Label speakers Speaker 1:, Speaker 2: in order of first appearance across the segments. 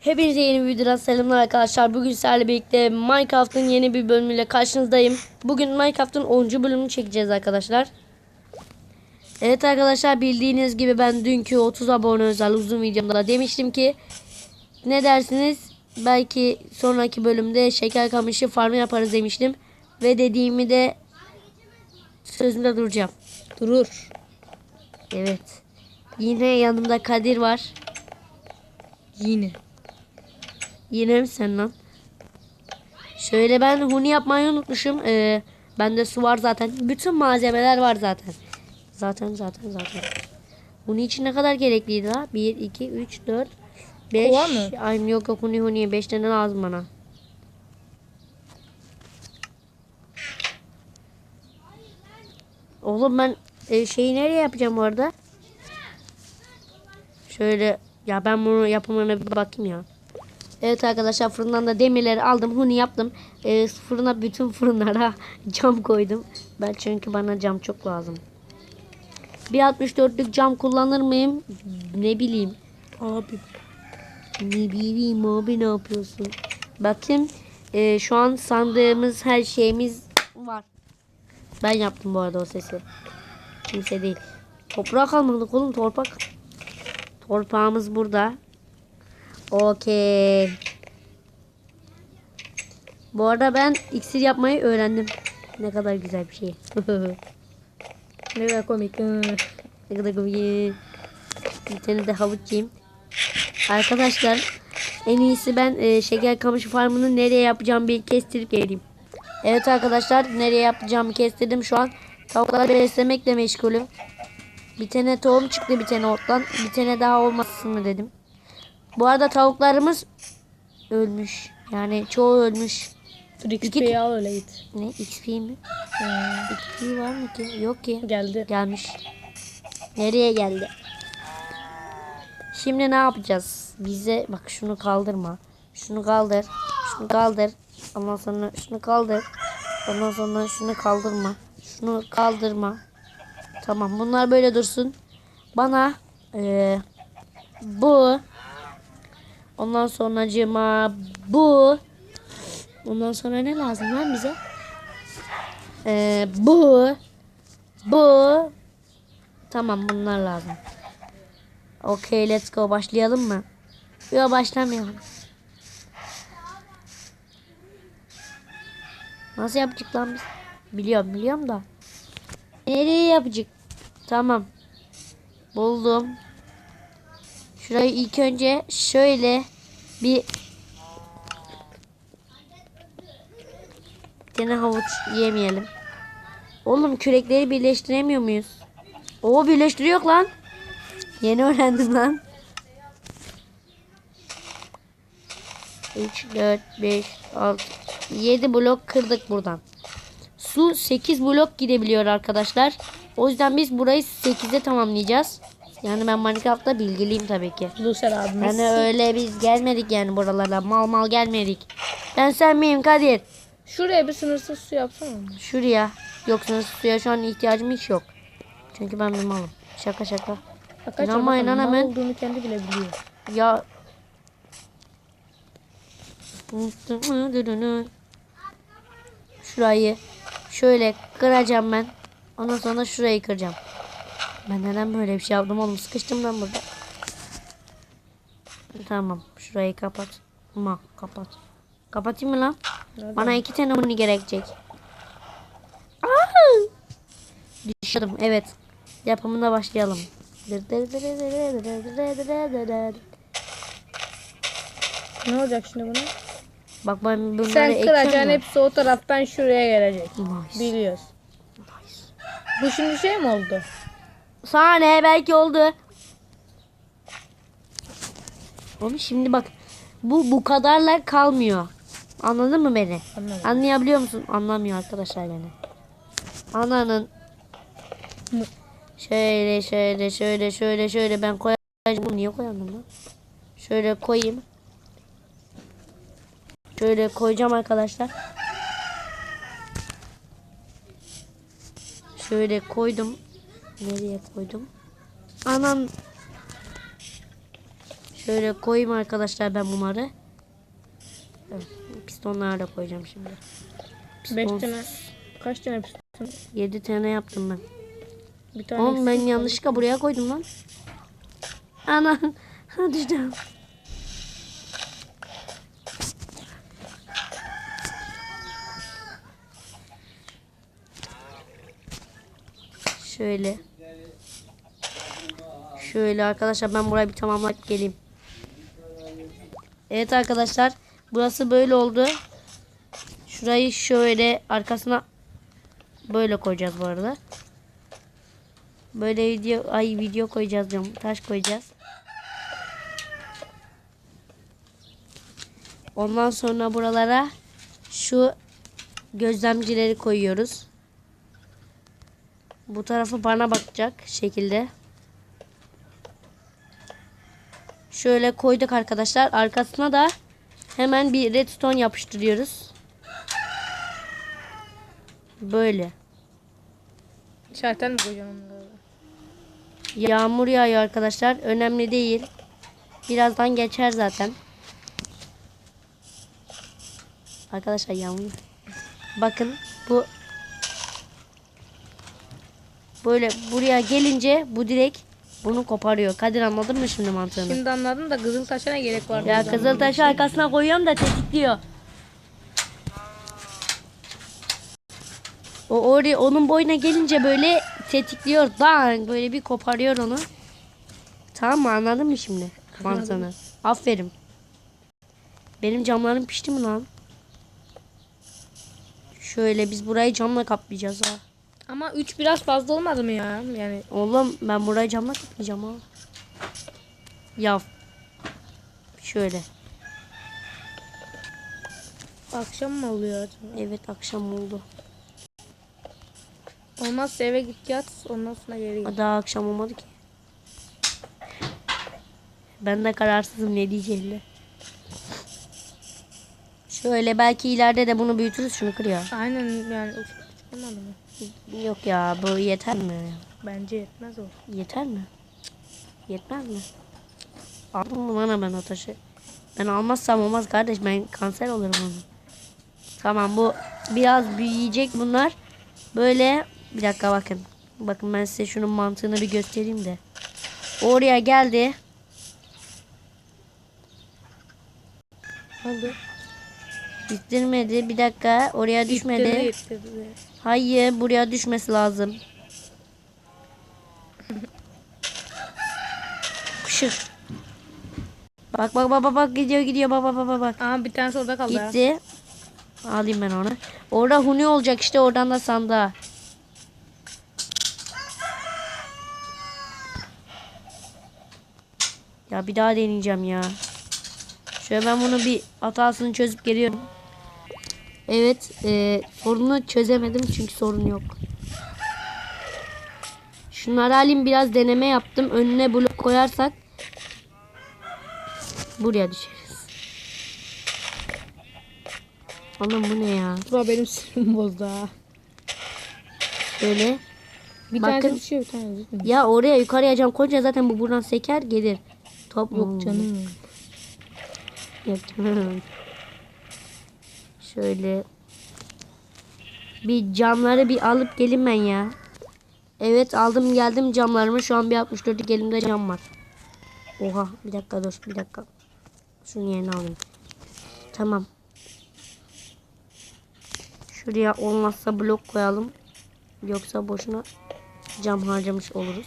Speaker 1: Hepinize yeni bir videodan selamlar arkadaşlar. Bugün sizlerle birlikte Minecraft'ın yeni bir bölümüyle karşınızdayım. Bugün Minecraft'ın 10. bölümünü çekeceğiz arkadaşlar. Evet arkadaşlar bildiğiniz gibi ben dünkü 30 abone özel uzun videomda demiştim ki ne dersiniz? Belki sonraki bölümde şeker kamışı farmı yaparız demiştim. Ve dediğimi de sözümde duracağım.
Speaker 2: Durur.
Speaker 1: Evet. Yine yanımda Kadir var.
Speaker 2: Yine.
Speaker 1: Yine mi sen lan? Şöyle ben huni yapmayı unutmuşum. Ee, bende su var zaten. Bütün malzemeler var zaten. Zaten zaten zaten. Huni için ne kadar gerekliydi ha? 1, 2, 3, 4, 5.
Speaker 2: Kova mı?
Speaker 1: Ay yok yok huni huni. 5 tane lazım bana. Oğlum ben e, şeyi nereye yapacağım bu arada? Şöyle ya ben bunu yapımına bir bakayım ya. Evet arkadaşlar fırından da demirleri aldım. Huni yaptım. Ee, fırına bütün fırınlara cam koydum. Ben çünkü bana cam çok lazım. Bir 64'lük cam kullanır mıyım? Ne bileyim.
Speaker 2: Abi.
Speaker 1: Ne bileyim abi ne yapıyorsun? Bakayım. Ee, şu an sandığımız her şeyimiz var. Ben yaptım bu arada o sesi. Kimse değil. Toprak almadık oğlum torpak. Torpağımız burada. Okey. Bu arada ben iksir yapmayı öğrendim. Ne kadar güzel bir şey.
Speaker 2: Ne kadar komik.
Speaker 1: Ne kadar komik. Bir tane de havuç yiyeyim. Arkadaşlar en iyisi ben e, şeker kamışı farmını nereye yapacağım bir kestirip geleyim. Evet arkadaşlar nereye yapacağımı kestirdim şu an. Tavukları beslemekle meşgulüm. Bir tane tohum çıktı bir tane ottan. Bir tane daha olmasın mı dedim. Bu arada tavuklarımız ölmüş. Yani çoğu ölmüş.
Speaker 2: Dur
Speaker 1: İki-
Speaker 2: XP'yi al öyle git.
Speaker 1: Ne XP mi? XP var mı ki? Yok ki.
Speaker 2: Geldi.
Speaker 1: Gelmiş. Nereye geldi? Şimdi ne yapacağız? Bize bak şunu kaldırma. Şunu kaldır. Şunu kaldır. Ondan sonra şunu kaldır. Ondan sonra şunu kaldırma. Şunu kaldırma. Tamam bunlar böyle dursun. Bana eee, bu ondan sonracığıma bu ondan sonra ne lazım lan bize? Eee, bu bu Tamam bunlar lazım. Okey let's go başlayalım mı? Yok başlamayalım. Nasıl yapacak lan biz? Biliyorum biliyorum da. Nereye yapacak? Tamam. Buldum. Şurayı ilk önce şöyle bir tane havuç yemeyelim. Oğlum kürekleri birleştiremiyor muyuz? Oo birleştiriyor lan. Yeni öğrendim lan. 3, 4, 5, 6, 7 blok kırdık buradan. Su 8 blok gidebiliyor arkadaşlar. O yüzden biz burayı 8'e tamamlayacağız. Yani ben Minecraft'ta bilgiliyim tabii ki.
Speaker 2: Lucer abimiz.
Speaker 1: Yani öyle biz gelmedik yani buralara. Mal mal gelmedik. Ben sen miyim Kadir?
Speaker 2: Şuraya bir sınırsız su yapsana.
Speaker 1: Şuraya. Yoksa suya şu an ihtiyacım hiç yok. Çünkü ben bir malım. Şaka şaka.
Speaker 2: Bakın
Speaker 1: lan
Speaker 2: ne
Speaker 1: hemen.
Speaker 2: olduğunu kendi bile biliyor.
Speaker 1: Ya Şurayı şöyle kıracağım ben. Ondan sonra şurayı kıracağım. Ben neden böyle bir şey yaptım oğlum? Sıkıştım ben burada. Tamam. Şurayı kapat. Ma kapat. Kapatayım mı lan?
Speaker 2: Nereden?
Speaker 1: Bana iki tane huni gerekecek. Aa! Düşürdüm. Evet. Yapımına başlayalım.
Speaker 2: Ne olacak şimdi buna?
Speaker 1: Bak ben bunları
Speaker 2: Sen kıracaksın hepsi o taraftan şuraya gelecek.
Speaker 1: Nice.
Speaker 2: Biliyoruz. Bu şimdi şey mi oldu?
Speaker 1: Sana ne belki oldu. Oğlum şimdi bak bu bu kadarla kalmıyor. Anladın mı beni?
Speaker 2: Anladım.
Speaker 1: Anlayabiliyor musun? Anlamıyor arkadaşlar beni. Ananın şöyle şöyle şöyle şöyle şöyle ben koyacağım. Bunu niye koyalım lan? Şöyle koyayım. Şöyle koyacağım arkadaşlar. Şöyle koydum. Nereye koydum? Anam Şöyle koyayım arkadaşlar ben bunları. Evet, pistonları da koyacağım şimdi.
Speaker 2: 5
Speaker 1: Piston-
Speaker 2: tane. Kaç tane piston?
Speaker 1: 7 tane yaptım ben.
Speaker 2: Bir tane.
Speaker 1: Oğlum ben yanlışlıkla buraya koydum lan. Ana düştüm. Şöyle. Şöyle arkadaşlar ben burayı bir tamamlayıp geleyim. Evet arkadaşlar burası böyle oldu. Şurayı şöyle arkasına böyle koyacağız bu arada. Böyle video ay video koyacağız diyorum. Taş koyacağız. Ondan sonra buralara şu gözlemcileri koyuyoruz. Bu tarafı bana bakacak şekilde. Şöyle koyduk arkadaşlar. Arkasına da hemen bir redstone yapıştırıyoruz. Böyle.
Speaker 2: Şalter mi koyacaksın onları?
Speaker 1: Yağmur yağıyor arkadaşlar. Önemli değil. Birazdan geçer zaten. Arkadaşlar yağmur. Bakın bu böyle buraya gelince bu direkt bunu koparıyor. Kadir anladın mı şimdi mantığını?
Speaker 2: Şimdi anladım da kızıl taşa ne gerek var?
Speaker 1: ya kızıl taşı arkasına koyuyorum da tetikliyor. O oraya onun boyuna gelince böyle tetikliyor. Dan böyle bir koparıyor onu. Tamam mı anladın mı şimdi mantığını? Aferin. Benim camlarım pişti mi lan? Şöyle biz burayı camla kaplayacağız ha.
Speaker 2: Ama 3 biraz fazla olmadı mı ya? Yani
Speaker 1: Oğlum ben burayı camla kaplayacağım ha. Ya. Şöyle.
Speaker 2: akşam mı oluyor acaba?
Speaker 1: Evet akşam oldu.
Speaker 2: Olmazsa eve git yat ondan sonra geri gel.
Speaker 1: Daha akşam olmadı ki. Ben de kararsızım ne diyeceğimle. Şöyle belki ileride de bunu büyütürüz şunu kırıyor.
Speaker 2: Aynen yani küçük olmadı mı?
Speaker 1: Yok ya bu yeter mi?
Speaker 2: Bence yetmez o.
Speaker 1: Yeter mi? Yetmez mi? Aldım mı bana ben o taşı? Ben almazsam olmaz kardeş ben kanser olurum onu. Tamam bu biraz büyüyecek bunlar. Böyle bir dakika bakın. Bakın ben size şunun mantığını bir göstereyim de. Oraya geldi.
Speaker 2: Oldu.
Speaker 1: Bitirmedi. Bir dakika. Oraya düşmedi.
Speaker 2: İttirdi, ittirdi.
Speaker 1: Hayır buraya düşmesi lazım. Kışık. Bak bak bak bak gidiyor gidiyor bak bak bak bak.
Speaker 2: Aa bir tanesi orada kaldı.
Speaker 1: Gitti. Alayım ben onu. Orada huni olacak işte oradan da sandığa. Ya bir daha deneyeceğim ya. Şöyle ben bunu bir hatasını çözüp geliyorum. Evet e, sorunu çözemedim çünkü sorun yok. Şunları alayım biraz deneme yaptım. Önüne blok koyarsak buraya düşeriz. Oğlum bu ne ya?
Speaker 2: Tuba benim sinirim bozdu ha.
Speaker 1: Böyle.
Speaker 2: Bir
Speaker 1: Bakın.
Speaker 2: tanesi düşüyor bir tanesi düşmüyor.
Speaker 1: Ya oraya yukarıya cam koyunca zaten bu buradan seker gelir. Top?
Speaker 2: Yok canım.
Speaker 1: Yok canım. Şöyle. Bir camları bir alıp gelin ben ya. Evet aldım geldim camlarımı. Şu an bir 64'lük elimde cam var. Oha bir dakika dur bir dakika. Şunun yerine alayım. Tamam. Şuraya olmazsa blok koyalım. Yoksa boşuna cam harcamış oluruz.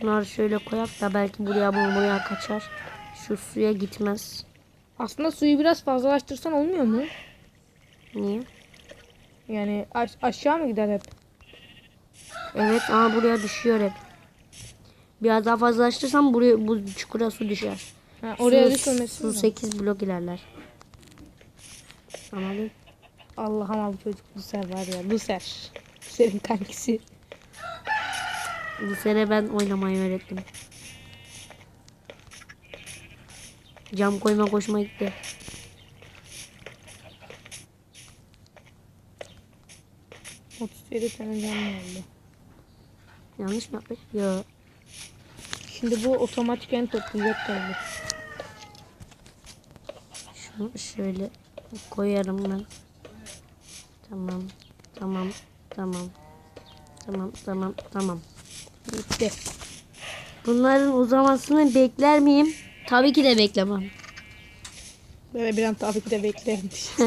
Speaker 1: Şunları şöyle koyak da belki buraya bu buraya kaçar. Şu suya gitmez.
Speaker 2: Aslında suyu biraz fazlalaştırsan olmuyor mu?
Speaker 1: Niye?
Speaker 2: Yani aş- aşağı mı gider hep?
Speaker 1: Evet ama buraya düşüyor hep. Biraz daha fazlalaştırsam buraya bu çukura su düşer.
Speaker 2: Ha, oraya düşmemesi
Speaker 1: Su
Speaker 2: mi?
Speaker 1: 8 blok ilerler. Anladın?
Speaker 2: Allah ama bu çocuk Luser var ya Luser. Luser'in kankisi.
Speaker 1: Bu sene ben oynamayı öğrettim. Cam koyma hoşuma gitti.
Speaker 2: 37 tane canlı oldu.
Speaker 1: Yanlış mı yaptık? Yok.
Speaker 2: Şimdi bu otomatikten toplayacak tabii.
Speaker 1: Şunu şöyle koyarım ben. Tamam. Tamam. Tamam. Tamam. Tamam. Tamam.
Speaker 2: Bitti.
Speaker 1: Bunların uzamasını bekler miyim? Tabii ki de beklemem.
Speaker 2: Böyle bir an tabii ki de beklermiş.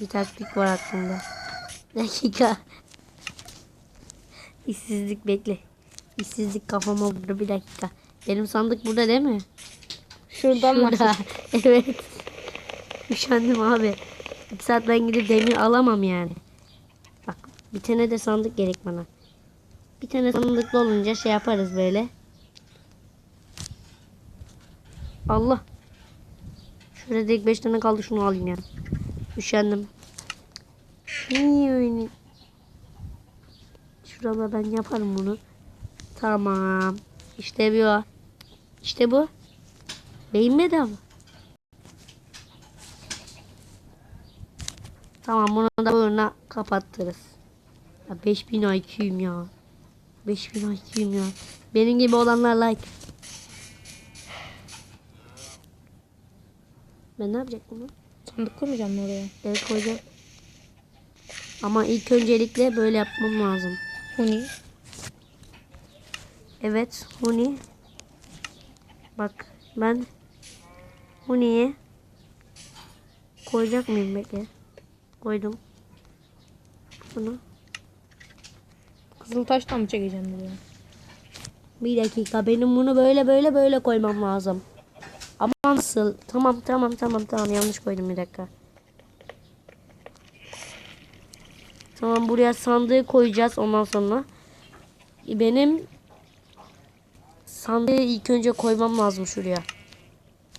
Speaker 1: Bir taktik var aklımda. Dakika. İşsizlik bekle. İşsizlik kafama vurdu bir dakika. Benim sandık burada değil mi?
Speaker 2: Şuradan
Speaker 1: Şurada. evet. Üşendim abi. İki saat ben gidip demir alamam yani. Bir tane de sandık gerek bana. Bir tane sandıklı olunca şey yaparız böyle. Allah. Şurada direkt 5 tane kaldı şunu alayım yani. Üşendim. Niye öyle? Şurada ben yaparım bunu. Tamam. İşte bu. İşte bu. Beyin bedava. Tamam bunu da böyle kapattırız. Ya 5000 IQ'yum ya. 5000 IQ'yum ya. Benim gibi olanlar like. Ben ne yapacaktım lan?
Speaker 2: Sandık koymayacağım mı oraya?
Speaker 1: Evet koyacağım. Ama ilk öncelikle böyle yapmam lazım.
Speaker 2: Huni.
Speaker 1: Evet Huni. Bak ben Huni'ye koyacak mıyım bekle. Koydum. Bunu.
Speaker 2: Kızıl taştan mı çekeceğim buraya?
Speaker 1: Bir dakika benim bunu böyle böyle böyle koymam lazım. Ama nasıl? Tamam tamam tamam tamam yanlış koydum bir dakika. Tamam buraya sandığı koyacağız ondan sonra. Benim sandığı ilk önce koymam lazım şuraya.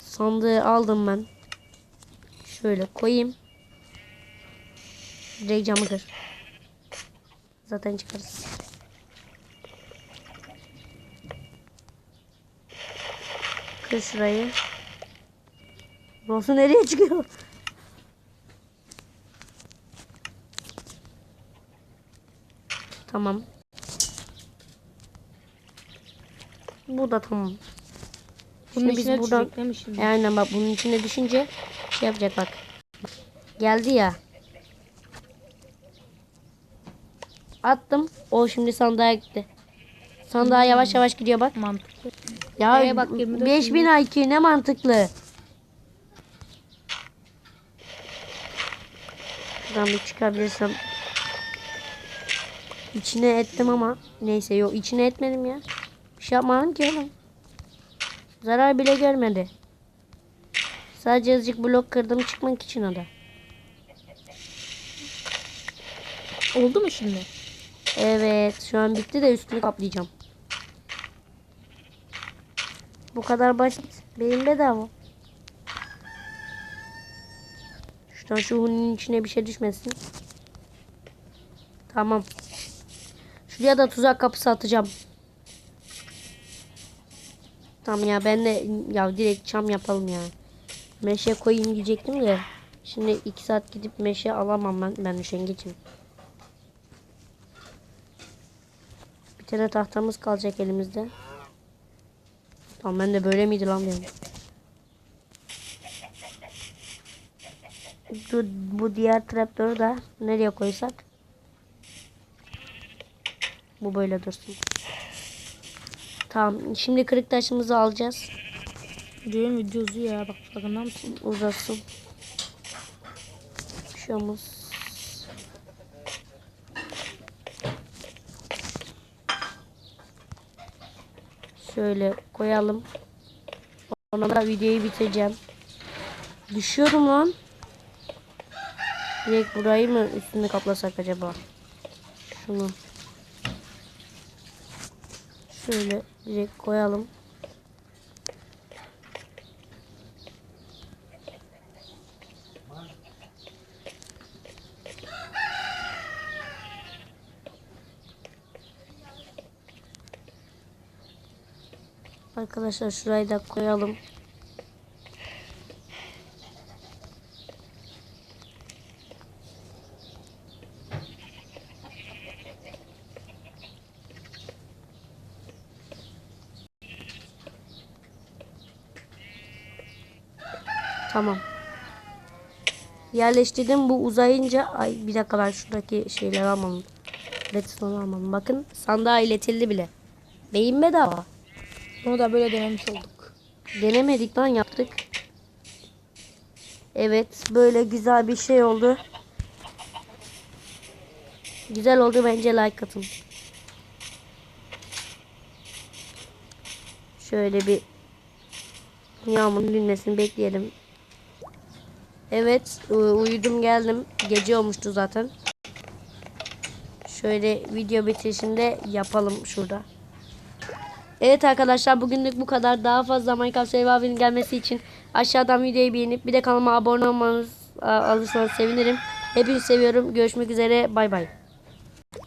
Speaker 1: Sandığı aldım ben. Şöyle koyayım. Direkt camı kır. Zaten çıkarız. Kır şurayı. Burası nereye çıkıyor? Tamam. Bu da tamam.
Speaker 2: Bunun
Speaker 1: Şimdi biz buradan-? E, aynen bak bunun içine düşünce şey yapacak bak. Geldi ya. Attım. O şimdi sandığa gitti. Sandığa yavaş yavaş gidiyor bak.
Speaker 2: Mantıklı.
Speaker 1: Ya
Speaker 2: Ee, bak, 24
Speaker 1: 5000 IQ ne mantıklı. Şuradan bir çıkabilirsem. İçine ettim ama neyse yok içine etmedim ya. Bir şey yapmadım ki oğlum. Zarar bile görmedi. Sadece azıcık blok kırdım çıkmak için o da.
Speaker 2: Oldu mu şimdi?
Speaker 1: Evet şu an bitti de üstünü kaplayacağım. Bu kadar basit. Benim bedava. Şuradan şu hunun içine bir şey düşmesin. Tamam. Şuraya da tuzak kapısı atacağım. Tamam ya ben de ya direkt çam yapalım ya. Meşe koyayım diyecektim de. Şimdi iki saat gidip meşe alamam ben. Ben üşengecim. Bir tane tahtamız kalacak elimizde. Tamam ben de böyle miydi lan benim? Bu, bu diğer traktörü da nereye koysak? Bu böyle dursun. Tamam şimdi kırık taşımızı alacağız.
Speaker 2: Diyorum video uzuyor ya bak farkında mısın?
Speaker 1: Uzasın. Bir şey olmaz. Şöyle koyalım. Sonra da videoyu bitireceğim. Düşüyorum lan. Direkt burayı mı üstünü kaplasak acaba? Şunu. Şöyle direkt koyalım. Arkadaşlar şurayı da koyalım. Tamam. Yerleştirdim. Bu uzayınca ay bir dakika ben şuradaki şeyleri almam. Redstone almam. Bakın sandığa iletildi bile. Beyin bedava.
Speaker 2: Bunu da böyle denemiş olduk.
Speaker 1: Denemedik lan yaptık. Evet böyle güzel bir şey oldu. Güzel oldu bence like atın. Şöyle bir yağmurun dinmesini bekleyelim. Evet uyudum geldim. Gece olmuştu zaten. Şöyle video bitirişinde yapalım şurada. Evet arkadaşlar bugünlük bu kadar. Daha fazla Minecraft Survivor'ın gelmesi için aşağıdan videoyu beğenip bir de kanalıma abone olmanız a- alırsanız sevinirim. Hepinizi seviyorum. Görüşmek üzere. Bay bay.